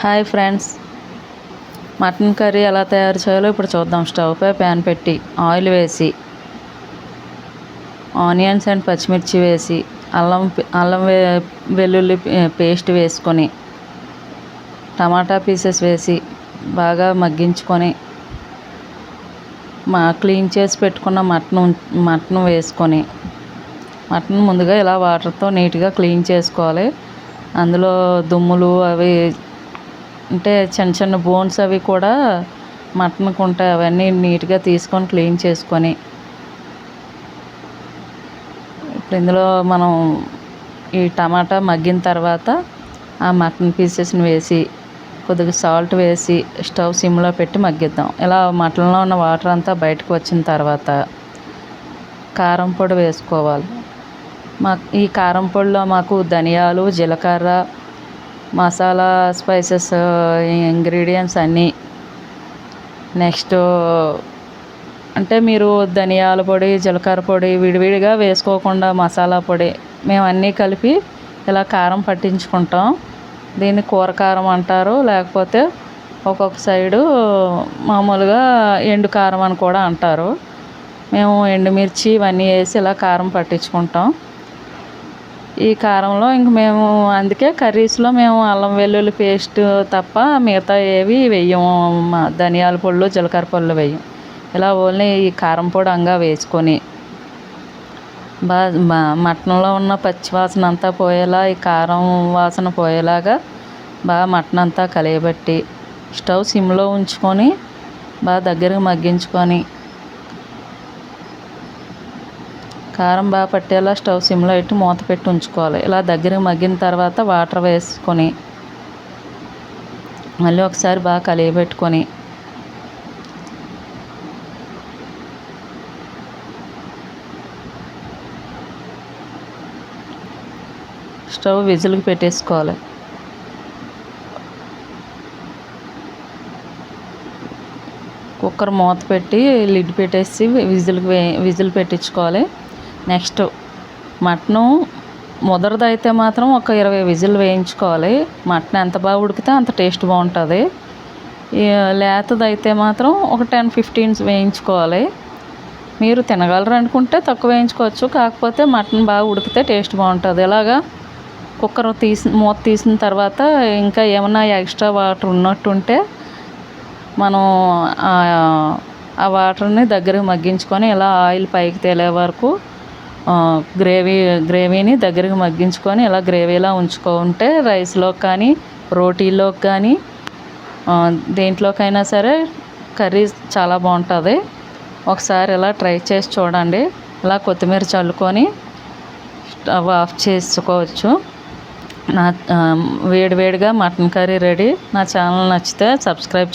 Hi friends. Mutton curry ఎలా తయారు చేయాలో ఇప్పుడు చూద్దాం. స్టవ్ పై ప్యాన్ పెట్టి ఆయిల్ వేసి ఆనియన్స్ అండ్ పచ్చిమిర్చి వేసి అల్లం అల్లం వే వెల్లుల్లి పేస్ట్ వేసుకొని టమాటా పీసెస్ వేసి బాగా మగ్గించుకొని మా క్లీన్ చేసి పెట్టుకున్న మటన్ మటన్ వేసుకొని మటన్ ముందుగా ఇలా వాటర్తో నీట్గా క్లీన్ చేసుకోవాలి. అందులో దుమ్ములు అవి అంటే చిన్న చిన్న బోన్స్ అవి కూడా మటన్కి ఉంటాయి అవన్నీ నీట్గా తీసుకొని క్లీన్ చేసుకొని. ఇప్పుడు ఇందులో మనం ఈ టమాటా మగ్గిన తర్వాత ఆ మటన్ పీసెస్ని వేసి కొద్దిగా సాల్ట్ వేసి స్టవ్ సిమ్లో పెట్టి మగ్గిద్దాం. ఇలా మటన్లో ఉన్న వాటర్ అంతా బయటకు వచ్చిన తర్వాత కారం పొడి వేసుకోవాలి. మా ఈ కారం పొడిలో మాకు ధనియాలు జీలకర్ర మసాలా స్పైసెస్ ఇంగ్రీడియంట్స్ అన్నీ. నెక్స్ట్ అంటే మీరు ధనియాల పొడి జీలకర్ర పొడి విడివిడిగా వేసుకోకుండా మసాలా పొడి మేము అన్నీ కలిపి ఇలా కారం పట్టించుకుంటాం. దీన్ని కూర కారం అంటారు లేకపోతే ఒక్కొక్క సైడు మామూలుగా ఎండు కారం అని కూడా అంటారు. మేము ఎండుమిర్చి ఇవన్నీ వేసి ఇలా కారం పట్టించుకుంటాం. ఈ కారంలో ఇంక మేము అందుకే కర్రీస్లో మేము అల్లం వెల్లుల్లి పేస్ట్ తప్ప మిగతా ఏవి వేయము ధనియాల పొళ్ళు జీలకర్ర పొళ్ళు వెయ్యం ఇలా ఓన్లీ ఈ కారం పొడి అంగా వేసుకొని. బాగా మటన్లో ఉన్న పచ్చి వాసన అంతా పోయేలా ఈ కారం వాసన పోయేలాగా బాగా మటన్ అంతా కలియబెట్టి స్టవ్ సిమ్లో ఉంచుకొని బాగా దగ్గరకు మగ్గించుకొని కారం బాగా పట్టేలా స్టవ్ సిమ్లో పెట్టి మూత పెట్టి ఉంచుకోవాలి. ఇలా దగ్గర మగ్గిన తర్వాత వాటర్ వేసుకొని మళ్ళీ ఒకసారి బాగా కలియబెట్టుకొని స్టవ్ విజిల్కి పెట్టేసుకోవాలి. కుక్కర్ మూత పెట్టి లిడ్ పెట్టేసి విజిల్కి వే విజిల్ పెట్టించుకోవాలి. నెక్స్ట్ మటను ముదరదైతే మాత్రం ఒక ఇరవై విజిల్ వేయించుకోవాలి. మటన్ ఎంత బాగా ఉడికితే అంత టేస్ట్ బాగుంటుంది. ఈ లేతదైతే మాత్రం ఒక టెన్ ఫిఫ్టీన్ వేయించుకోవాలి. మీరు తినగలరు అనుకుంటే తక్కువ వేయించుకోవచ్చు. కాకపోతే మటన్ బాగా ఉడికితే టేస్ట్ బాగుంటుంది. ఇలాగా కుక్కర్ తీసి మూత తీసిన తర్వాత ఇంకా ఏమైనా ఎక్స్ట్రా వాటర్ ఉన్నట్టుంటే మనం ఆ- వాటర్ని దగ్గర మగ్గించుకొని ఇలా ఆయిల్ పైకి తేలే వరకు గ్రేవీ గ్రేవీని దగ్గరికి మగ్గించుకొని ఇలా గ్రేవీలా ఉంచుకుంటే రైస్లో కానీ రోటీలోకి కానీ దేంట్లోకైనా సరే కర్రీ చాలా బాగుంటుంది. ఒకసారి ఇలా ట్రై చేసి చూడండి. ఇలా కొత్తిమీర చల్లుకొని స్టవ్ ఆఫ్ చేసుకోవచ్చు. నా వేడివేడిగా మటన్ కర్రీ రెడీ. నా ఛానల్ నచ్చితే సబ్స్క్రైబ్